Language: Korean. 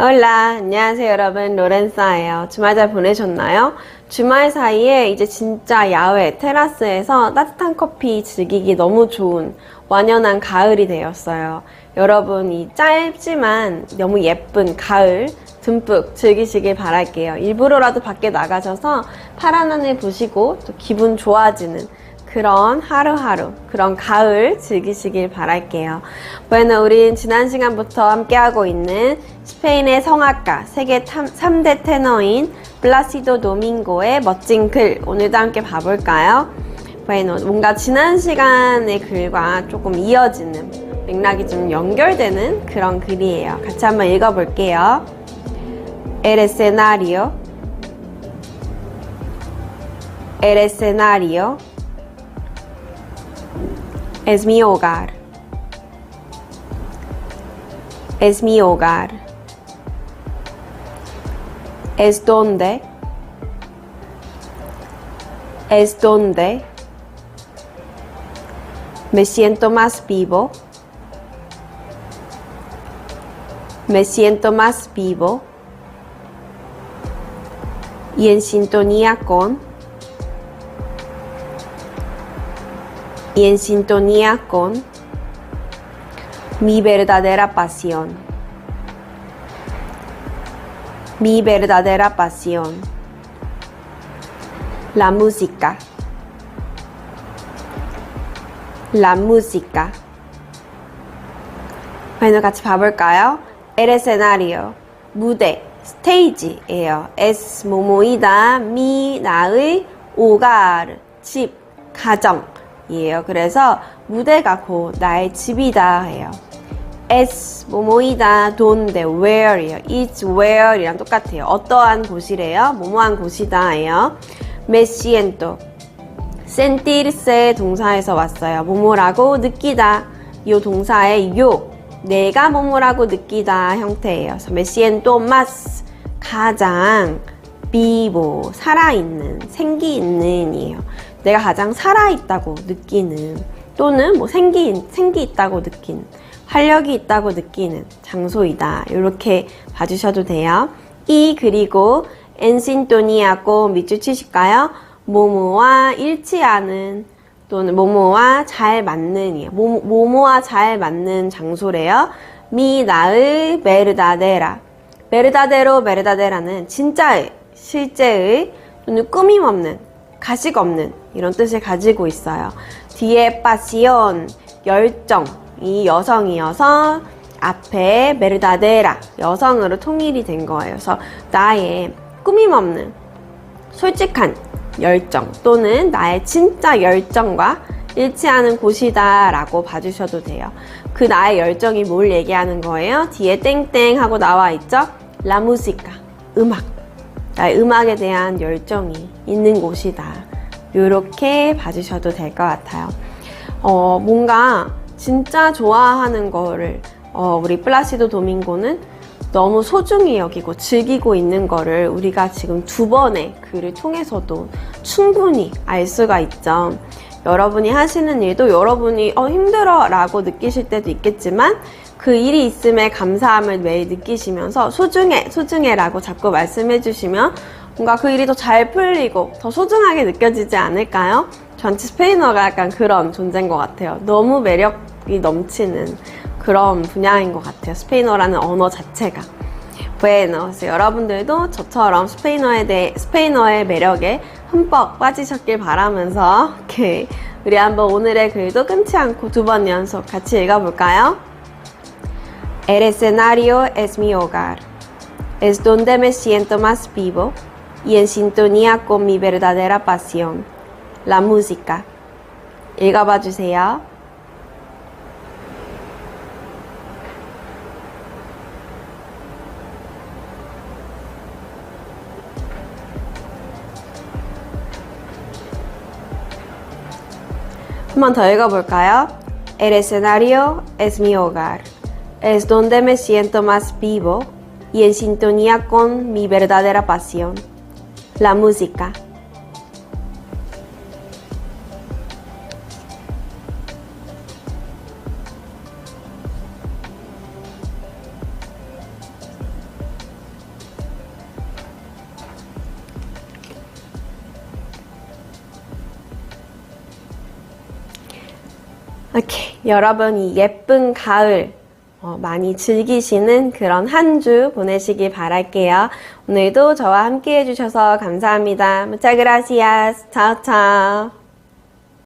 홀라 안녕하세요 여러분. 로렌사예요. 주말 잘 보내셨나요? 주말 사이에 이제 진짜 야외 테라스에서 따뜻한 커피 즐기기 너무 좋은 완연한 가을이 되었어요. 여러분 이 짧지만 너무 예쁜 가을 듬뿍 즐기시길 바랄게요. 일부러라도 밖에 나가셔서 파란 하늘 보시고 또 기분 좋아지는 그런 하루하루, 그런 가을 즐기시길 바랄게요. bueno, 우린 지난 시간부터 함께하고 있는 스페인의 성악가, 세계 3대 테너인 블라시도 도밍고의 멋진 글, 오늘도 함께 봐볼까요? bueno, 뭔가 지난 시간의 글과 조금 이어지는, 맥락이 좀 연결되는 그런 글이에요. 같이 한번 읽어볼게요. El escenario, el escenario, Es mi hogar. Es mi hogar. Es donde. Es donde. Me siento más vivo. Me siento más vivo. Y en sintonía con. Y en sintonía con mi verdadera pasión. Mi verdadera pasión. La música. La música. bueno, 같이 봐볼까요? El escenario. 무대. 스테이지예요. Es 모모이다. 미 나의 오가르. 집. 가정. 이에요. 그래서 무대가 곧 나의 집이다 해요. es 뭐뭐이다 donde where이요. it's where이랑 똑같아요. 어떠한 곳이래요? 뭐뭐한 곳이다 해요. me siento sentirse 동사에서 왔어요. 뭐뭐라고 느끼다. 요 동사의 요 내가 뭐뭐라고 느끼다 형태예요. 그래서 me siento más 가장 비보 살아있는 생기 있는이에요. 내가 가장 살아있다고 느끼는 또는 뭐 생기, 생기 있다고 느끼는 활력이 있다고 느끼는 장소이다. 이렇게 봐주셔도 돼요. 이 그리고 엔신토니하고 밑줄 치실까요? 모모와 일치하는 또는 모모와 잘 맞는 이에요. 모모, 모모와 잘 맞는 장소래요. 미 나의 베르다데라. 베르다데로 베르다데라는 진짜의 실제의 또는 꾸밈 없는 가식 없는 이런 뜻을 가지고 있어요. 뒤에 파시온 열정 이 여성이어서 앞에 메르다데라 여성으로 통일이 된 거예요. 그래서 나의 꾸밈 없는 솔직한 열정 또는 나의 진짜 열정과 일치하는 곳이다라고 봐주셔도 돼요. 그 나의 열정이 뭘 얘기하는 거예요? 뒤에 땡땡 하고 나와 있죠? 라무시카 음악 나의 음악에 대한 열정이 있는 곳이다. 이렇게 봐주셔도 될 것 같아요. 어, 뭔가 진짜 좋아하는 거를 어, 우리 플라시도 도밍고는 너무 소중히 여기고 즐기고 있는 거를 우리가 지금 두 번의 글을 통해서도 충분히 알 수가 있죠. 여러분이 하시는 일도 여러분이 어, 힘들어 라고 느끼실 때도 있겠지만 그 일이 있음에 감사함을 매일 느끼시면서 소중해, 소중해 라고 자꾸 말씀해 주시면 뭔가 그 일이 더 잘 풀리고 더 소중하게 느껴지지 않을까요? 전체 스페인어가 약간 그런 존재인 것 같아요. 너무 매력이 넘치는 그런 분야인 것 같아요. 스페인어라는 언어 자체가. Bueno, 그래서 여러분들도 저처럼 스페인어에 대해, 스페인어의 매력에 흠뻑 빠지셨길 바라면서, 오케이. 우리 한번 오늘의 글도 끊지 않고 두 번 연속 같이 읽어볼까요? El escenario es mi hogar. Es donde me siento más vivo y en sintonía con mi verdadera pasión, la música. 읽어봐 주세요. 한 번 더 읽어볼까요? El escenario es mi hogar. Es donde me siento más vivo y en sintonía con mi verdadera pasión, la música. 오케이. 여러분 이 예쁜 가을 어, 많이 즐기시는 그런 한 주 보내시길 바랄게요. 오늘도 저와 함께 해주셔서 감사합니다. Gracias. Chao, chao.